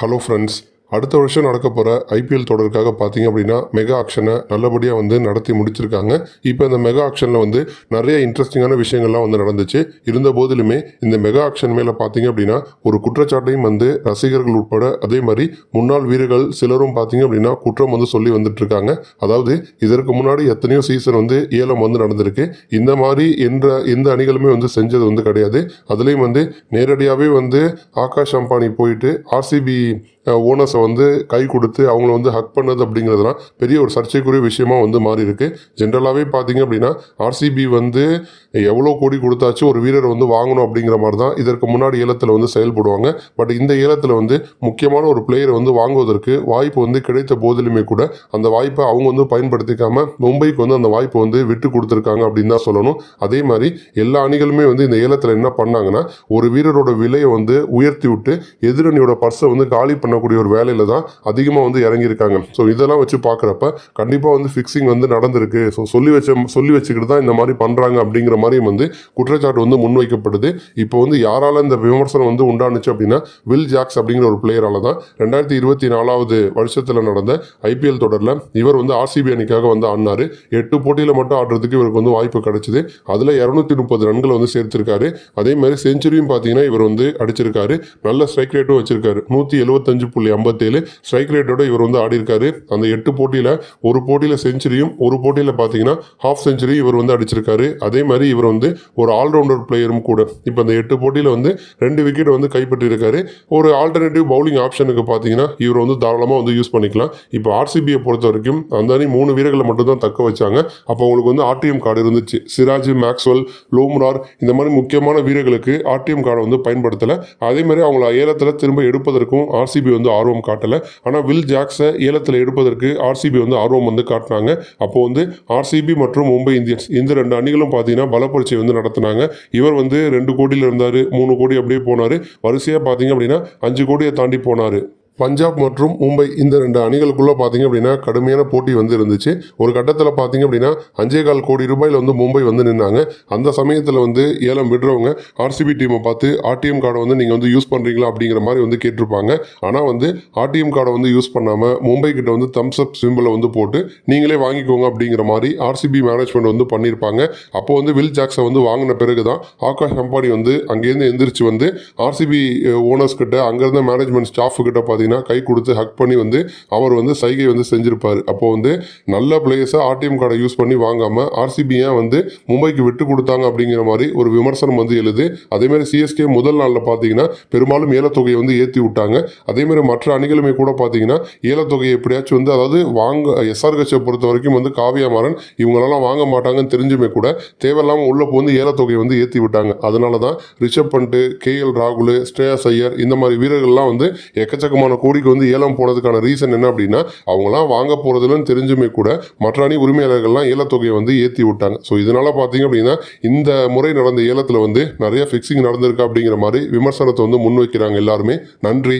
Hello friends அடுத்த வருஷம் நடக்க போகிற ஐபிஎல் தொடருக்காக பார்த்தீங்க அப்படின்னா மெகா ஆக்ஷனை நல்லபடியாக வந்து நடத்தி முடிச்சிருக்காங்க. இப்போ இந்த மெகா ஆக்ஷனில் வந்து நிறைய இன்ட்ரெஸ்டிங்கான விஷயங்கள்லாம் வந்து நடந்துச்சு. இருந்த போதிலுமே இந்த மெகா ஆக்ஷன் மேலே பார்த்தீங்க அப்படின்னா ஒரு குற்றச்சாட்டையும் வந்து ரசிகர்கள் உட்பட அதே மாதிரி முன்னாள் வீரர்கள் சிலரும் பார்த்தீங்க அப்படின்னா குற்றம் வந்து சொல்லி வந்துட்டு இருக்காங்க அதாவது இதற்கு முன்னாடி எத்தனையோ சீசன் வந்து ஏலம் வந்து நடந்திருக்கு. இந்த மாதிரி என்ற எந்த அணிகளுமே வந்து செஞ்சது வந்து கிடையாது. அதுலேயும் வந்து நேரடியாகவே வந்து ஆகாஷ் அம்பானி போயிட்டு ஆர்சிபி ஓனர்ஸை வந்து கை கொடுத்து அவங்கள வந்து ஹக் பண்ணது அப்படிங்கிறதுலாம் பெரிய ஒரு சர்ச்சைக்குரிய விஷயமா வந்து மாறி இருக்கு ஜென்ரலாகவே பார்த்தீங்க அப்படின்னா ஆர்சிபி வந்து எவ்வளோ கோடி கொடுத்தாச்சும் ஒரு வீரர் வந்து வாங்கணும் அப்படிங்கிற மாதிரி தான் இதற்கு முன்னாடி ஏலத்தில் வந்து செயல்படுவாங்க. பட் இந்த ஏலத்தில் வந்து முக்கியமான ஒரு பிளேயரை வந்து வாங்குவதற்கு வாய்ப்பு வந்து கிடைத்த போதிலுமே கூட அந்த வாய்ப்பை அவங்க வந்து பயன்படுத்திக்காம மும்பைக்கு வந்து அந்த வாய்ப்பை வந்து விட்டு கொடுத்துருக்காங்க அப்படின்னு தான் சொல்லணும். அதே மாதிரி எல்லா அணிகளுமே வந்து இந்த ஏலத்தில் என்ன பண்ணாங்கன்னா ஒரு வீரரோட விலையை வந்து உயர்த்தி விட்டு எதிரணியோட பர்ஸை வந்து காலி பண்ணக்கூடிய ஒரு வேலை வேலையில தான் அதிகமாக வந்து இறங்கியிருக்காங்க. ஸோ இதெல்லாம் வச்சு பார்க்குறப்ப கண்டிப்பாக வந்து ஃபிக்ஸிங் வந்து நடந்திருக்கு. ஸோ சொல்லி வச்ச சொல்லி வச்சுக்கிட்டு தான் இந்த மாதிரி பண்ணுறாங்க அப்படிங்கிற மாதிரியும் வந்து குற்றச்சாட்டு வந்து முன்வைக்கப்படுது. இப்போ வந்து யாரால இந்த விமர்சனம் வந்து உண்டானுச்சு அப்படின்னா வில் ஜாக்ஸ் அப்படிங்கிற ஒரு பிளேயரால தான் ரெண்டாயிரத்தி இருபத்தி நாலாவது வருஷத்தில் நடந்த ஐபிஎல் தொடரில் இவர் வந்து ஆர்சிபி அணிக்காக வந்து ஆடினாரு. எட்டு போட்டியில் மட்டும் ஆடுறதுக்கு இவருக்கு வந்து வாய்ப்பு கிடைச்சிது. அதில் இரநூத்தி முப்பது ரன்களை வந்து சேர்த்திருக்காரு. அதே மாதிரி செஞ்சுரியும் பார்த்தீங்கன்னா இவர் வந்து அடிச்சிருக்காரு. நல்ல ஸ்ட்ரைக் ரேட்டும் வச்சிருக்காரு. நூற்றி எழுபத்தஞ்சு புள்ளி ஐம்பத்தேழு ஸ்ட்ரைக் ரேட்டோட இவர் வந்து ஆடி இருக்காரு. அந்த எட்டு போட்டியில் ஒரு போட்டியில் செஞ்சுரியும் ஒரு போட்டியில் பார்த்தீங்கன்னா ஹாஃப் செஞ்சுரி இவர் வந்து அடிச்சிருக்காரு. அதே மாதிரி இவர் வந்து ஒரு ஆல்ரவுண்டர் பிளேயரும் கூட. இப்போ அந்த எட்டு போட்டியில் வந்து ரெண்டு விக்கெட் வந்து கைப்பற்றியிருக்காரு ஒரு ஆல்டர்னேட்டிவ் பவுலிங் ஆப்ஷனுக்கு பார்த்தீங்கன்னா இவர் வந்து தாராளமாக வந்து யூஸ் பண்ணிக்கலாம். இப்போ ஆர்சிபியை பொறுத்த வரைக்கும் அந்த அணி மூணு வீரர்களை மட்டும் தான் தக்க வச்சாங்க. அப்போ அவங்களுக்கு வந்து ஆர்டிஎம் கார்டு இருந்துச்சு. சிராஜ் மேக்ஸ்வெல் லோம்ரார் இந்த மாதிரி முக்கியமான வீரர்களுக்கு ஆர்டிஎம் கார்டை வந்து பயன்படுத்தலை. அதே மாதிரி அவங்கள ஏலத்தில் திரும்ப எடுப்பதற்கும் ஆர்சிபி வந்து ஆர்வம் காட்டலை. ஆனால் வில் ஜாக்ஸை ஏலத்தில் எடுப்பதற்கு ஆர்சிபி வந்து ஆர்வம் வந்து காட்டினாங்க. அப்போ வந்து ஆர்சிபி மற்றும் மும்பை இந்தியன்ஸ் இந்த ரெண்டு அணிகளும் பார்த்தீங்கன்னா பலப்பரிச்சை வந்து நடத்தினாங்க. இவர் வந்து ரெண்டு கோடியில் இருந்தார் மூணு கோடி அப்படியே போனார். வரிசையாக பார்த்தீங்க அப்படின்னா அஞ்சு கோடியை தாண்டி போனார். பஞ்சாப் மற்றும் மும்பை இந்த ரெண்டு அணிகளுக்குள்ளே பார்த்தீங்க அப்படின்னா கடுமையான போட்டி வந்து இருந்துச்சு. ஒரு கட்டத்தில் பார்த்தீங்க அப்படின்னா அஞ்சே கால் கோடி ரூபாயில் வந்து மும்பை வந்து நின்னாங்க. அந்த சமயத்தில் வந்து ஏலம் விடுறவங்க ஆர்சிபி டீமை பார்த்து ஆர்டிஎம் கார்டை வந்து நீங்கள் வந்து யூஸ் பண்ணுறீங்களா அப்படிங்கிற மாதிரி வந்து கேட்டிருப்பாங்க. ஆனால் வந்து ஆர்டிஎம் கார்டை வந்து யூஸ் பண்ணாமல் மும்பை கிட்ட வந்து தம்ஸ் அப் சிம்பிளை வந்து போட்டு நீங்களே வாங்கிக்கோங்க அப்படிங்கிற மாதிரி ஆர்சிபி மேனேஜ்மெண்ட் வந்து பண்ணியிருப்பாங்க அப்போ வந்து வில் ஜாக்ஸை வந்து வாங்கின பிறகு தான் ஆகாஷ் அம்பானி வந்து அங்கேருந்து எந்திரிச்சு வந்து ஆர்சிபி ஓனர்ஸ் கிட்ட அங்கேருந்து மேனேஜ்மெண்ட் ஸ்டாஃப் கிட்ட பார்த்தீங்கன்னா கை கொடுத்து ஹக் பண்ணி வந்து அவர் வந்து சைகை வந்து செஞ்சிருப்பார். அப்போ வந்து நல்ல பிளேயர்ஸை ஆர்டிஎம் கார்டை யூஸ் பண்ணி வாங்காமல் ஆர்சிபியை வந்து மும்பைக்கு விட்டு கொடுத்தாங்க அப்படிங்கிற மாதிரி ஒரு விமர்சனம் வந்து எழுது. அதேமாதிரி சிஎஸ்கே முதல் நாளில் பார்த்தீங்கன்னா பெரும்பாலும் ஏலத்தொகையை வந்து ஏற்றி விட்டாங்க. அதேமாதிரி மற்ற அணிகளுமே கூட பார்த்தீங்கன்னா ஏலத்தொகையை எப்படியாச்சும் வந்து அதாவது வாங்க எஸ்ஆர் கட்சியை பொறுத்த வரைக்கும் வந்து காவியாமாறன் இவங்களெல்லாம் வாங்க மாட்டாங்கன்னு தெரிஞ்சுமே கூட தேவையில்லாமல் உள்ள போந்து ஏலத்தொகையை வந்து ஏற்றி விட்டாங்க. அதனால தான் ரிஷப் பண்ட்டு கே எல் ராகுல் ஸ்ரேயா ஐயர் இந்த மாதிரி வீரர்கள்லாம் வந்து எக்கச்சக்கமான கோடிக்கு வந்து ஏலம் போனதுக்கான ரீசன் என்ன அப்படின்னா அவங்களாம் வாங்க போகிறதுலன்னு தெரிஞ்சுமே கூட மற்ற அணி உரிமையாளர்கள்லாம் ஏலத்தொகையை வந்து ஏற்றி விட்டாங்க. ஸோ இதனால் பார்த்தீங்க அப்படின்னா இந்த முறை நடந்த ஏலத்தில் வந்து நிறைய ஃபிக்ஸிங் நடந்திருக்கா அப்படிங்கிற மாதிரி விமர்சனத்தை வந்து முன்வைக்கிறாங்க எல்லாருமே. நன்றி.